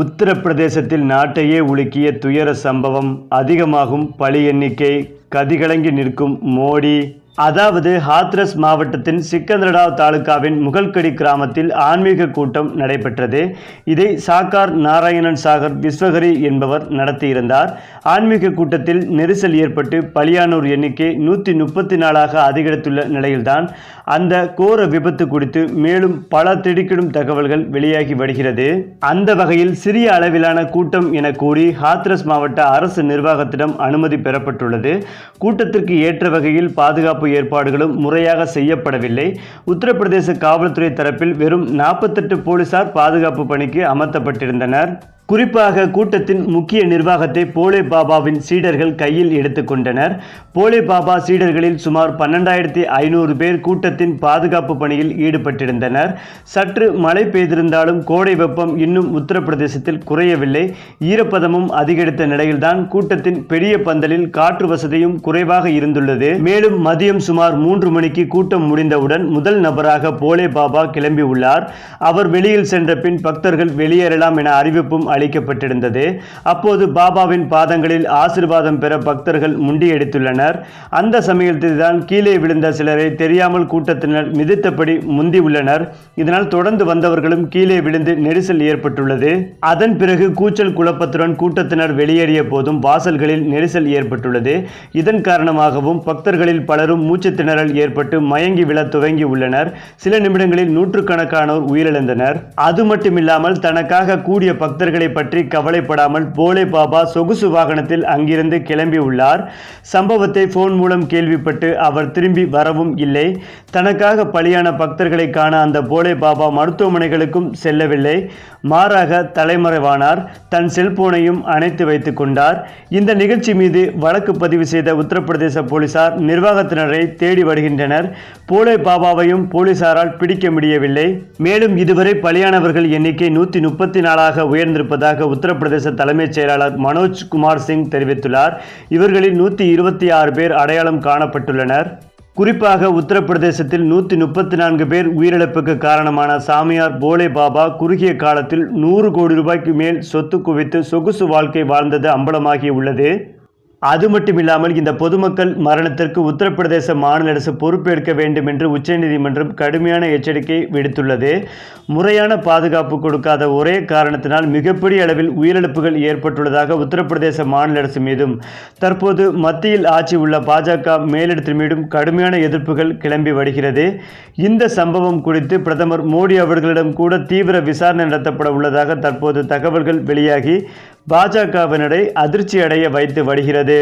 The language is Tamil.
உத்தரப்பிரதேசத்தில் நாட்டையே உலுக்கிய துயர சம்பவம் அதிகமாகும் பலி எண்ணிக்கை கதிகலங்கி நிற்கும் மோடி. அதாவது ஹாத்ரஸ் மாவட்டத்தின் சிக்கந்தரடாவ் தாலுகாவின் முகல்கடி கிராமத்தில் ஆன்மீக கூட்டம் நடைபெற்றது. இதை சாக்கார் நாராயணன் சாகர் விஸ்வகரி என்பவர் நடத்தியிருந்தார். ஆன்மீக கூட்டத்தில் நெரிசல் ஏற்பட்டு பலியானோர் எண்ணிக்கை நூற்றி முப்பத்தி நாலாக அதிகரித்துள்ள நிலையில்தான் அந்த கோர விபத்து குறித்து மேலும் பல திடுக்கிடும் தகவல்கள் வெளியாகி வருகிறது. அந்த வகையில் சிறிய அளவிலான கூட்டம் என கூறி ஹாத்ரஸ் மாவட்ட அரசு நிர்வாகத்திடம் அனுமதி பெறப்பட்டுள்ளது. கூட்டத்திற்கு ஏற்ற வகையில் பாதுகாப்பு ஏற்பாடுகளும் முறையாக செய்யப்படவில்லை. உத்தரப்பிரதேச காவல்துறை தரப்பில் வெறும் நாற்பத்தெட்டு போலீசார் பாதுகாப்பு பணிக்கு அமர்த்தப்பட்டிருந்தனர். குறிப்பாக கூட்டத்தின் முக்கிய நிர்வாகத்தை போலே பாபாவின் சீடர்கள் கையில் எடுத்துக்கொண்டனர் போலே பாபா சீடர்களில் சுமார் பன்னெண்டாயிரத்தி ஐநூறு பேர் கூட்டத்தின் பாதுகாப்பு பணியில் ஈடுபட்டிருந்தனர். சற்று மழை பெய்திருந்தாலும் கோடை வெப்பம் இன்னும் உத்தரப்பிரதேசத்தில் குறையவில்லை. ஈரப்பதமும் அதிகரித்த நிலையில்தான் கூட்டத்தின் பெரிய பந்தலில் காற்று வசதியும் குறைவாக இருந்துள்ளது. மேலும் மதியம் சுமார் மூன்று மணிக்கு கூட்டம் முடிந்தவுடன் முதல் நபராக போலே பாபா கிளம்பி உள்ளார் அவர் வெளியில் சென்ற பின் பக்தர்கள் வெளியேறலாம் என அறிவிப்பும் அளிக்கப்பட்டிருந்தது. அப்போது பாபாவின் பாதங்களில் ஆசிர்வாதம் பெற பக்தர்கள் முண்டியடித்துள்ளனர் அந்த சமயத்தில் தான் கீழே விழுந்த சிலரை தெரியாமல் கூட்டத்தினர் மிதித்தபடி முந்தி உள்ளனர். இதனால் தொடர்ந்து வந்தவர்களும் கீழே விழுந்து நெரிசல் ஏற்பட்டுள்ளது. அதன் பிறகு கூச்சல் குழப்பத்துடன் கூட்டத்தினர் வெளியேறிய போதும் வாசல்களில் நெரிசல் ஏற்பட்டுள்ளது. இதன் காரணமாகவும் பக்தர்களில் பலரும் மூச்சு திணறல் ஏற்பட்டு மயங்கி விழ துவங்கி உள்ளனர். சில நிமிடங்களில் நூற்றுக்கணக்கானோர் உயிரிழந்தனர். அது மட்டுமில்லாமல் தனக்காக கூடிய பக்தர்களை பற்றி கவலைப்படாமல் போலே பாபா சொகுசு வாகனத்தில் அங்கிருந்து கிளம்பி உள்ளார். சம்பவத்தை போன் மூலம் கேள்விப்பட்டு அவர் திரும்பி வரவும் இல்லை. தனக்காக பலியான பக்தர்களை காண அந்த போலே பாபா மருத்துவமனைகளுக்கும் செல்லவில்லை. மாறாக தலைமறைவானார். தன் செல்போனையும் அணைத்து வைத்துக் கொண்டார். இந்த நிகழ்ச்சி மீது வழக்கு பதிவு செய்த உத்தரப்பிரதேச போலீசார் நிர்வாகத்தினரை தேடி வருகின்றனர். போலே பாபாவையும் போலீசாரால் பிடிக்க முடியவில்லை. மேலும் இதுவரை பலியானவர்கள் எண்ணிக்கை நூற்றி முப்பத்தி நாலாக இருப்பதாக உத்தரப்பிரதேச தலைமைச் செயலாளர் மனோஜ் குமார் சிங் தெரிவித்துள்ளார். இவர்களில் நூற்றி இருபத்தி ஆறு பேர் அடையாளம் காணப்பட்டுள்ளனர். குறிப்பாக உத்தரப்பிரதேசத்தில் நூற்றி முப்பத்தி நான்கு பேர் உயிரிழப்புக்கு காரணமான சாமியார் போலே பாபா குறுகிய காலத்தில் நூறு கோடி ரூபாய்க்கு மேல் சொத்து குவித்து சொகுசு வாழ்க்கை வாழ்ந்தது அம்பலமாகியுள்ளது. அது மட்டும் இல்லாமல் இந்த பொதுமக்கள் மரணத்திற்கு உத்தரப்பிரதேச மாநில அரசு பொறுப்பேற்க வேண்டும் என்று உச்சநீதிமன்றம் கடுமையான எச்சரிக்கை விடுத்துள்ளது. முறையான பாதுகாப்பு கொடுக்காத ஒரே காரணத்தினால் மிகப்பெரிய அளவில் உயிரிழப்புகள் ஏற்பட்டுள்ளதாக உத்தரப்பிரதேச மாநில அரசு மீதும் தற்போது மத்தியில் ஆட்சி உள்ள பாஜக மேலிடத்தின் மீதும் கடுமையான எதிர்ப்புகள் கிளம்பி வருகிறது. இந்த சம்பவம் குறித்து பிரதமர் மோடி அவர்களிடம் கூட தீவிர விசாரணை நடத்தப்பட உள்ளதாக தற்போது தகவல்கள் வெளியாகி பாஜகவினரை அதிர்ச்சி அடைய வைத்து வருகிறது.